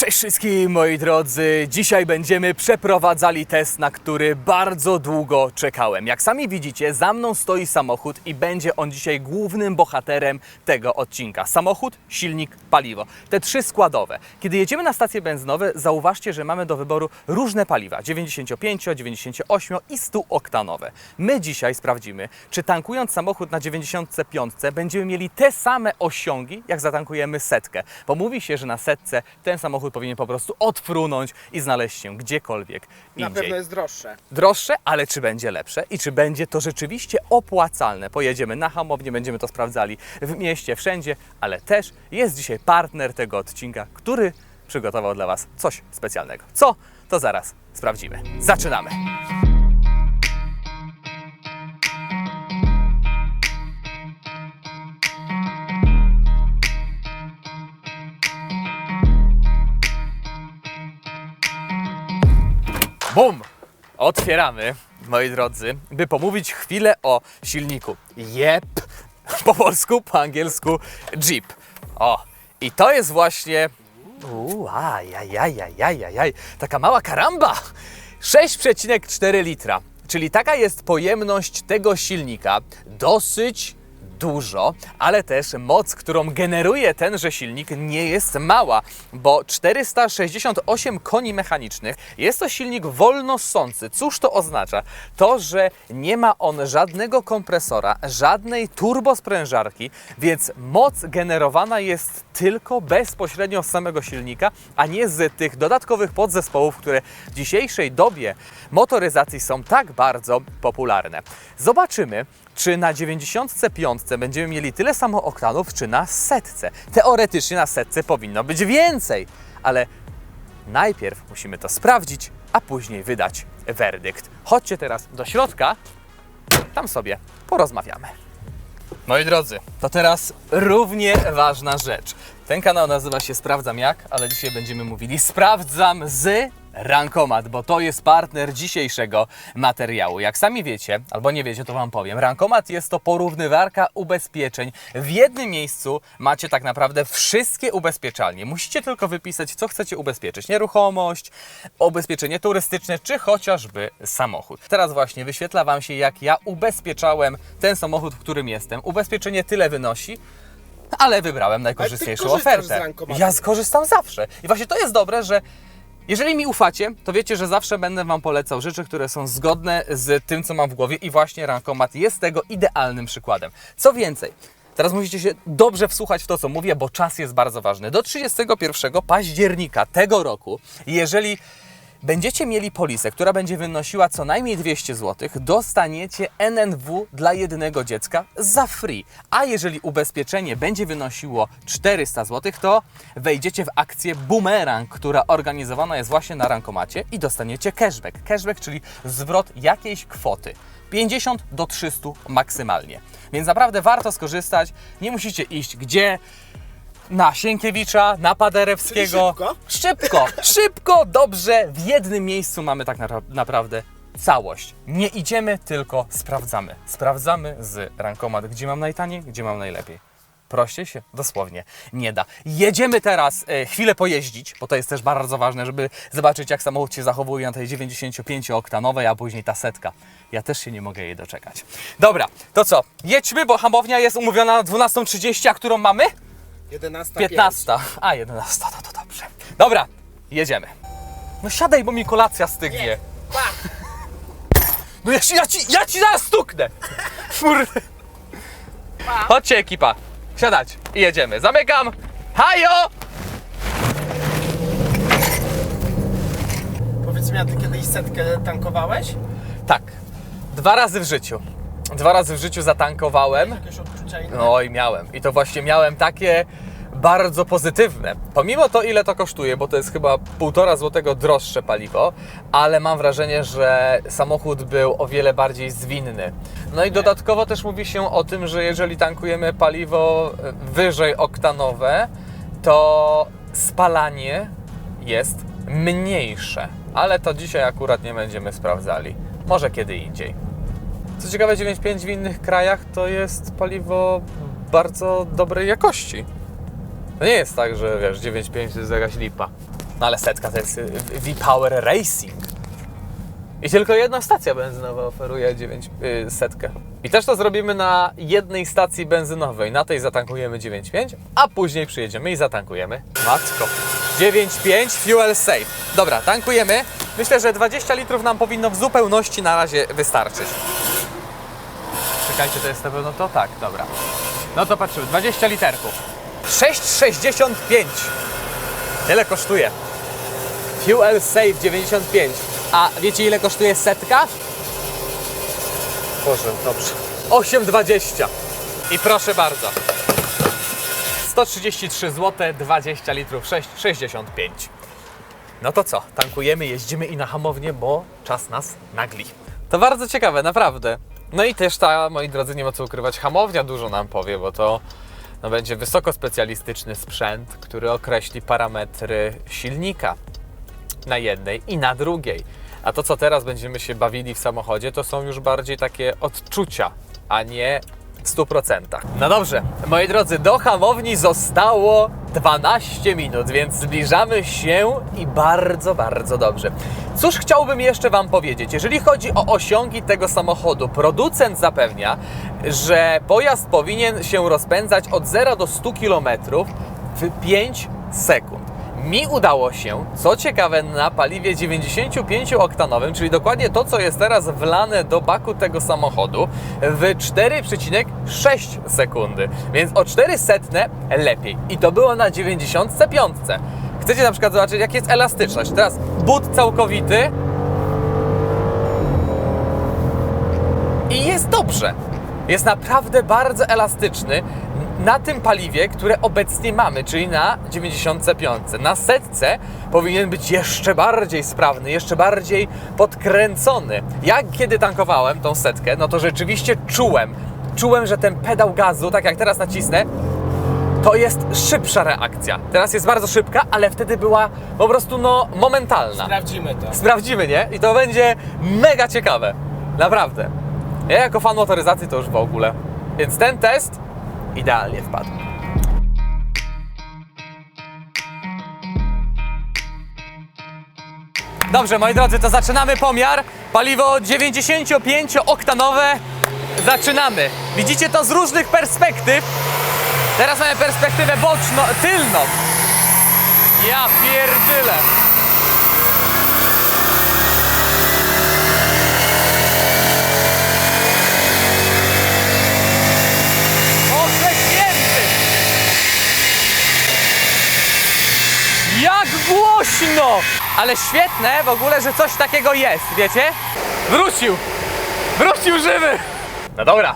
Cześć wszystkim moi drodzy! Dzisiaj będziemy przeprowadzali test, na który bardzo długo czekałem. Jak sami widzicie, za mną stoi samochód i będzie on dzisiaj głównym bohaterem tego odcinka. Samochód, silnik, paliwo. Te trzy składowe. Kiedy jedziemy na stacje benzynowe, zauważcie, że mamy do wyboru różne paliwa: 95, 98 i 100 oktanowe. My dzisiaj sprawdzimy, czy tankując samochód na 95 będziemy mieli te same osiągi, jak zatankujemy setkę. Bo mówi się, że na setce ten samochód powinien po prostu odfrunąć i znaleźć się gdziekolwiek Na indziej. pewno jest droższe. Droższe, ale czy będzie lepsze i czy będzie to rzeczywiście opłacalne? Pojedziemy na hamownię, będziemy to sprawdzali w mieście, wszędzie, ale też jest dzisiaj partner tego odcinka, który przygotował dla Was coś specjalnego. Co? To zaraz sprawdzimy. Zaczynamy! Bum! Otwieramy, moi drodzy, by pomówić chwilę o silniku. Jep, po polsku, po angielsku Jeep. O, i to jest właśnie. Uuu, ajajajajajaj, taka mała karamba! 6,4 litra, czyli taka jest pojemność tego silnika. Dosyć dużo, ale też moc, którą generuje tenże silnik nie jest mała, bo 468 koni mechanicznych jest to silnik wolno ssący. Cóż to oznacza? To, że nie ma on żadnego kompresora, żadnej turbosprężarki, więc moc generowana jest tylko bezpośrednio z samego silnika, a nie z tych dodatkowych podzespołów, które w dzisiejszej dobie motoryzacji są tak bardzo popularne. Zobaczymy, czy na 95 będziemy mieli tyle samo oktanów, czy na setce. Teoretycznie na setce powinno być więcej, ale najpierw musimy to sprawdzić, a później wydać werdykt. Chodźcie teraz do środka, tam sobie porozmawiamy. Moi drodzy, to teraz równie ważna rzecz. Ten kanał nazywa się Sprawdzam Jak, ale dzisiaj będziemy mówili Sprawdzam z Rankomat, bo to jest partner dzisiejszego materiału. Jak sami wiecie, albo nie wiecie, to Wam powiem. Rankomat jest to porównywarka ubezpieczeń. W jednym miejscu macie tak naprawdę wszystkie ubezpieczalnie. Musicie tylko wypisać, co chcecie ubezpieczyć. Nieruchomość, ubezpieczenie turystyczne, czy chociażby samochód. Teraz właśnie wyświetla Wam się, jak ja ubezpieczałem ten samochód, w którym jestem. Ubezpieczenie tyle wynosi, ale wybrałem najkorzystniejszą Ale ofertę. Ja skorzystam zawsze. I właśnie to jest dobre, że jeżeli mi ufacie, to wiecie, że zawsze będę Wam polecał rzeczy, które są zgodne z tym, co mam w głowie i właśnie rankomat jest tego idealnym przykładem. Co więcej, teraz musicie się dobrze wsłuchać w to, co mówię, bo czas jest bardzo ważny. Do 31 października tego roku, jeżeli będziecie mieli polisę, która będzie wynosiła co najmniej 200 zł, dostaniecie NNW dla jednego dziecka za free. A jeżeli ubezpieczenie będzie wynosiło 400 zł, to wejdziecie w akcję Boomerang, która organizowana jest właśnie na rankomacie i dostaniecie cashback. Cashback, czyli zwrot jakiejś kwoty. 50 do 300 maksymalnie. Więc naprawdę warto skorzystać. Nie musicie iść gdzie, na Sienkiewicza, na Paderewskiego. Czyli szybko? Szybko, szybko, dobrze. W jednym miejscu mamy tak na, naprawdę całość. Nie idziemy, tylko sprawdzamy. Sprawdzamy z rankomat, gdzie mam najtaniej, gdzie mam najlepiej. Prościej się dosłownie nie da. Jedziemy teraz e, chwilę pojeździć, bo to jest też bardzo ważne, żeby zobaczyć, jak samochód się zachowuje na tej 95-oktanowej, a później ta setka. Ja też się nie mogę jej doczekać. Dobra, to co? Jedźmy, bo hamownia jest umówiona na 12.30, a którą mamy? 11. 15. A, 11, to, to dobrze. Dobra, jedziemy. No siadaj, bo mi kolacja stygnie. No ja ci, ja ci, ja ci zaraz stuknę. Kurde. Chodźcie ekipa, siadać i jedziemy. Zamykam. Hajo! Powiedz mi, a ty kiedyś setkę tankowałeś? Tak, dwa razy w życiu. Dwa razy w życiu zatankowałem. Jakieś odczucia inne? No i miałem. I to właśnie miałem takie bardzo pozytywne. Pomimo to, ile to kosztuje, bo to jest chyba półtora złotego droższe paliwo, ale mam wrażenie, że samochód był o wiele bardziej zwinny. No i dodatkowo też mówi się o tym, że jeżeli tankujemy paliwo e, wyżej oktanowe, to spalanie jest mniejsze. Ale to dzisiaj akurat nie będziemy sprawdzali. Może kiedy indziej. Co ciekawe, 9.5 w innych krajach to jest paliwo bardzo dobrej jakości. To nie jest tak, że wiesz, 9.5 to jest jakaś lipa. No ale setka to jest y, V-Power Racing. I tylko jedna stacja benzynowa oferuje 9, y, setkę. I też to zrobimy na jednej stacji benzynowej. Na tej zatankujemy 9,5, a później przyjedziemy i zatankujemy. Matko. 9,5 fuel safe. Dobra, tankujemy. Myślę, że 20 litrów nam powinno w zupełności na razie wystarczyć. Czekajcie, to jest na pewno to? Tak, dobra. No to patrzymy, 20 literków. 6,65. Tyle kosztuje. Fuel Safe 95. A wiecie ile kosztuje setka? Boże, dobrze. 8,20. I proszę bardzo. 133 zł, 20 litrów, 6,65. No to co? Tankujemy, jeździmy i na hamownię, bo czas nas nagli. To bardzo ciekawe, naprawdę. No i też ta, moi drodzy, nie ma co ukrywać, hamownia dużo nam powie, bo to no, będzie wysoko specjalistyczny sprzęt, który określi parametry silnika na jednej i na drugiej. A to, co teraz będziemy się bawili w samochodzie, to są już bardziej takie odczucia, a nie w 100%. No dobrze, moi drodzy, do hamowni zostało 12 minut, więc zbliżamy się i bardzo, bardzo dobrze. Cóż chciałbym jeszcze Wam powiedzieć? Jeżeli chodzi o osiągi tego samochodu, producent zapewnia, że pojazd powinien się rozpędzać od 0 do 100 km w 5 sekund. Mi udało się, co ciekawe, na paliwie 95-oktanowym, czyli dokładnie to, co jest teraz wlane do baku tego samochodu, w 4,6 sekundy. Więc o 4 setne lepiej. I to było na 95. Chcecie na przykład zobaczyć, jak jest elastyczność. Teraz but całkowity. I jest dobrze. Jest naprawdę bardzo elastyczny na tym paliwie, które obecnie mamy, czyli na 95. Na setce powinien być jeszcze bardziej sprawny, jeszcze bardziej podkręcony. Jak kiedy tankowałem tą setkę, no to rzeczywiście czułem, czułem, że ten pedał gazu, tak jak teraz nacisnę, to jest szybsza reakcja. Teraz jest bardzo szybka, ale wtedy była po prostu no momentalna. Sprawdzimy to. Sprawdzimy, nie? I to będzie mega ciekawe. Naprawdę. Ja jako fan motoryzacji to już w ogóle. Więc ten test idealnie wpadł. Dobrze, moi drodzy, to zaczynamy pomiar. Paliwo 95-oktanowe. Zaczynamy. Widzicie to z różnych perspektyw. Teraz mamy perspektywę boczną, tylną. Ja pierdyle. Boże święty! Jak głośno! Ale świetne w ogóle, że coś takiego jest, wiecie? Wrócił! Wrócił żywy! No dobra,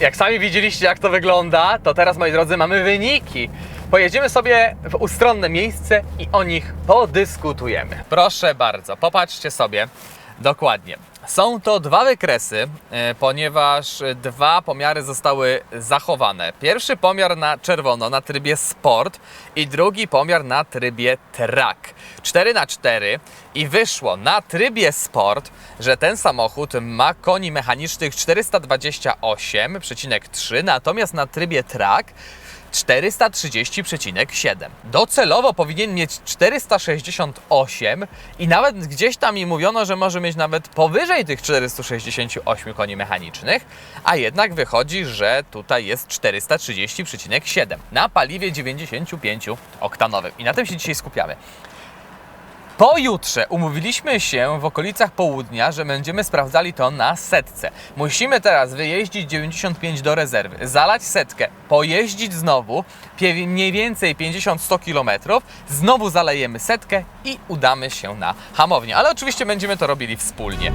jak sami widzieliście jak to wygląda, to teraz moi drodzy mamy wyniki. Pojedziemy sobie w ustronne miejsce i o nich podyskutujemy. Proszę bardzo, popatrzcie sobie dokładnie. Są to dwa wykresy, e, ponieważ dwa pomiary zostały zachowane. Pierwszy pomiar na czerwono na trybie sport i drugi pomiar na trybie track. 4 na 4 i wyszło na trybie sport, że ten samochód ma koni mechanicznych 428,3, natomiast na trybie track 430,7. Docelowo powinien mieć 468 i nawet gdzieś tam mi mówiono, że może mieć nawet powyżej tych 468 koni mechanicznych, a jednak wychodzi, że tutaj jest 430,7 na paliwie 95-oktanowym. I na tym się dzisiaj skupiamy. Pojutrze umówiliśmy się w okolicach południa, że będziemy sprawdzali to na setce. Musimy teraz wyjeździć 95 do rezerwy, zalać setkę, pojeździć znowu mniej więcej 50-100 km, znowu zalejemy setkę i udamy się na hamownię. Ale oczywiście będziemy to robili wspólnie.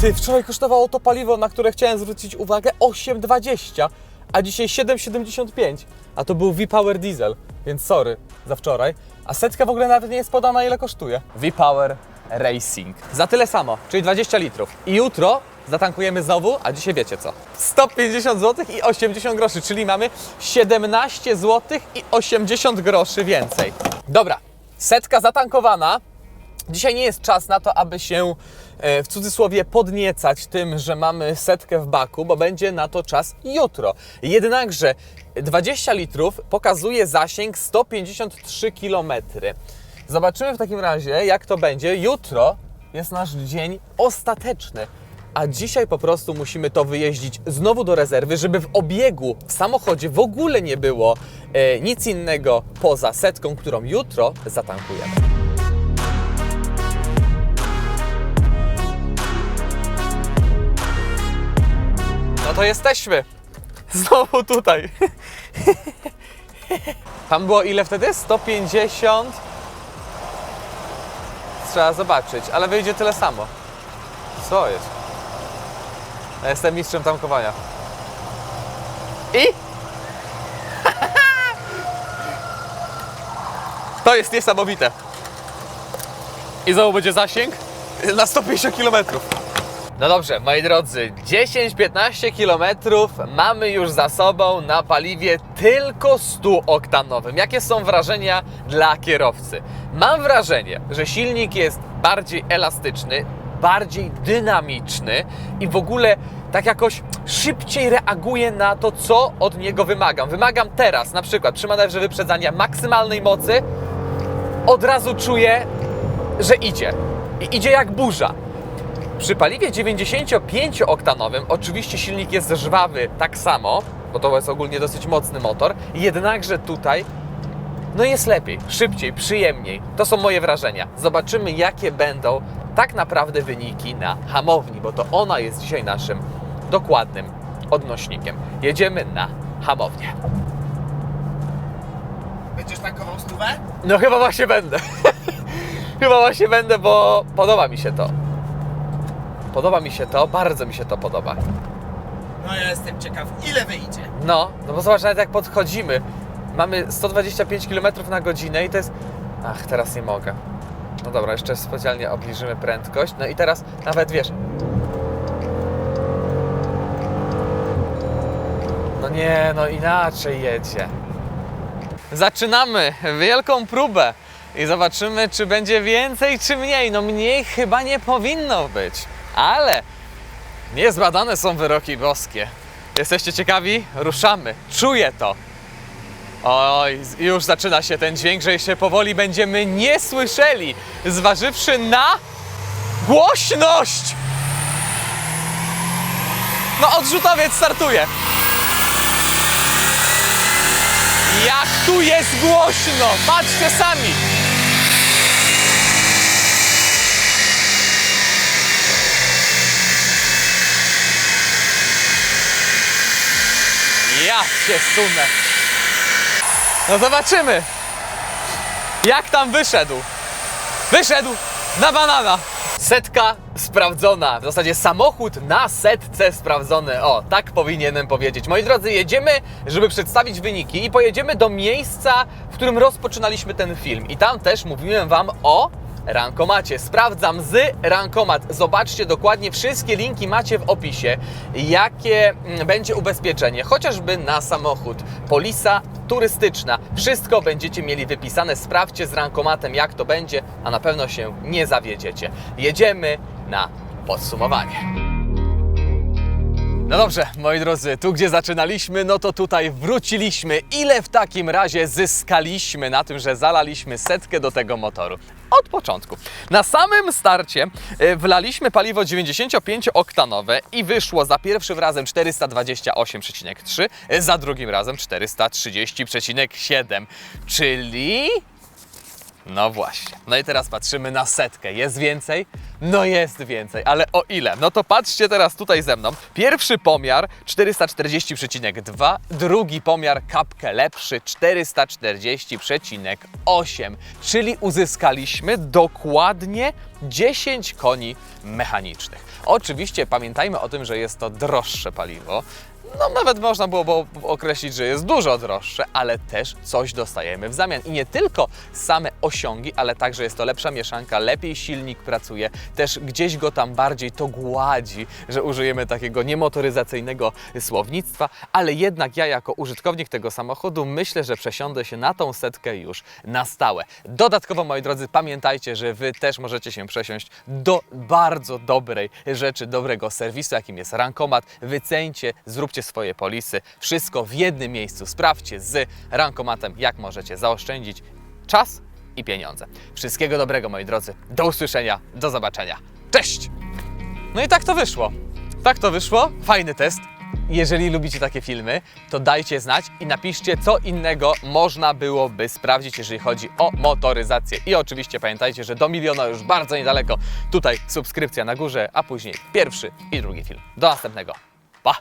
Ty, wczoraj kosztowało to paliwo, na które chciałem zwrócić uwagę, 8,20, a dzisiaj 7,75. A to był V-Power Diesel, więc sorry za wczoraj. A setka w ogóle nawet nie jest podana, ile kosztuje. V-Power Racing. Za tyle samo, czyli 20 litrów. I jutro zatankujemy znowu, a dzisiaj wiecie co? 150 zł i 80 groszy, czyli mamy 17 zł i 80 groszy więcej. Dobra, setka zatankowana. Dzisiaj nie jest czas na to, aby się w cudzysłowie podniecać tym, że mamy setkę w baku, bo będzie na to czas jutro. Jednakże 20 litrów pokazuje zasięg 153 km. Zobaczymy w takim razie, jak to będzie. Jutro jest nasz dzień ostateczny. A dzisiaj po prostu musimy to wyjeździć znowu do rezerwy, żeby w obiegu w samochodzie w ogóle nie było e, nic innego poza setką, którą jutro zatankujemy. To jesteśmy. Znowu tutaj. Tam było ile wtedy? 150. Trzeba zobaczyć, ale wyjdzie tyle samo. Co jest? Ja jestem mistrzem tankowania. I? To jest niesamowite. I znowu będzie zasięg na 150 km. No dobrze, moi drodzy, 10-15 km mamy już za sobą na paliwie tylko 100-oktanowym. Jakie są wrażenia dla kierowcy? Mam wrażenie, że silnik jest bardziej elastyczny, bardziej dynamiczny i w ogóle tak jakoś szybciej reaguje na to, co od niego wymagam. Wymagam teraz, na przykład przy manewrze wyprzedzania maksymalnej mocy, od razu czuję, że idzie. I idzie jak burza. Przy paliwie 95-oktanowym oczywiście silnik jest żwawy tak samo, bo to jest ogólnie dosyć mocny motor, jednakże tutaj no jest lepiej, szybciej, przyjemniej. To są moje wrażenia. Zobaczymy jakie będą tak naprawdę wyniki na hamowni, bo to ona jest dzisiaj naszym dokładnym odnośnikiem. Jedziemy na hamownię. Będziesz tankował stówę? No chyba właśnie będę. chyba właśnie będę, bo podoba mi się to. Podoba mi się to, bardzo mi się to podoba. No ja jestem ciekaw, ile wyjdzie. No, no bo zobacz, nawet jak podchodzimy, mamy 125 km na godzinę i to jest... Ach, teraz nie mogę. No dobra, jeszcze specjalnie obniżymy prędkość. No i teraz nawet, wiesz... No nie, no inaczej jedzie. Zaczynamy wielką próbę i zobaczymy, czy będzie więcej, czy mniej. No mniej chyba nie powinno być, ale Niezbadane są wyroki boskie. Jesteście ciekawi? Ruszamy. Czuję to. Oj, już zaczyna się ten dźwięk, że się powoli będziemy nie słyszeli, zważywszy na głośność. No, odrzutowiec startuje. Jak tu jest głośno! Patrzcie sami! Ja się sunę. No zobaczymy, jak tam wyszedł. Wyszedł na banana. Setka sprawdzona. W zasadzie samochód na setce sprawdzony. O, tak powinienem powiedzieć. Moi drodzy, jedziemy, żeby przedstawić wyniki i pojedziemy do miejsca, w którym rozpoczynaliśmy ten film. I tam też mówiłem Wam o rankomacie. Sprawdzam z rankomat. Zobaczcie dokładnie, wszystkie linki macie w opisie, jakie mm, będzie ubezpieczenie, chociażby na samochód. Polisa turystyczna. Wszystko będziecie mieli wypisane. Sprawdźcie z rankomatem, jak to będzie, a na pewno się nie zawiedziecie. Jedziemy na podsumowanie. No dobrze, moi drodzy, tu gdzie zaczynaliśmy, no to tutaj wróciliśmy. Ile w takim razie zyskaliśmy na tym, że zalaliśmy setkę do tego motoru? Od początku. Na samym starcie e, wlaliśmy paliwo 95-oktanowe i wyszło za pierwszym razem 428,3, e, za drugim razem 430,7, czyli no właśnie. No i teraz patrzymy na setkę. Jest więcej? No jest więcej, ale o ile? No to patrzcie teraz tutaj ze mną. Pierwszy pomiar 440,2, drugi pomiar kapkę lepszy 440,8, czyli uzyskaliśmy dokładnie 10 koni mechanicznych. Oczywiście pamiętajmy o tym, że jest to droższe paliwo, no nawet można było określić, że jest dużo droższe, ale też coś dostajemy w zamian. I nie tylko same osiągi, ale także jest to lepsza mieszanka, lepiej silnik pracuje, też gdzieś go tam bardziej to gładzi, że użyjemy takiego niemotoryzacyjnego słownictwa, ale jednak ja jako użytkownik tego samochodu myślę, że przesiądę się na tą setkę już na stałe. Dodatkowo, moi drodzy, pamiętajcie, że Wy też możecie się przesiąść do bardzo dobrej rzeczy, dobrego serwisu, jakim jest Rankomat. Wyceńcie, zróbcie sprawdźcie swoje polisy, wszystko w jednym miejscu. Sprawdźcie z rankomatem, jak możecie zaoszczędzić czas i pieniądze. Wszystkiego dobrego, moi drodzy. Do usłyszenia, do zobaczenia. Cześć! No i tak to wyszło. Tak to wyszło. Fajny test. Jeżeli lubicie takie filmy, to dajcie znać i napiszcie, co innego można byłoby sprawdzić, jeżeli chodzi o motoryzację. I oczywiście pamiętajcie, że do miliona już bardzo niedaleko. Tutaj subskrypcja na górze, a później pierwszy i drugi film. Do następnego. Pa!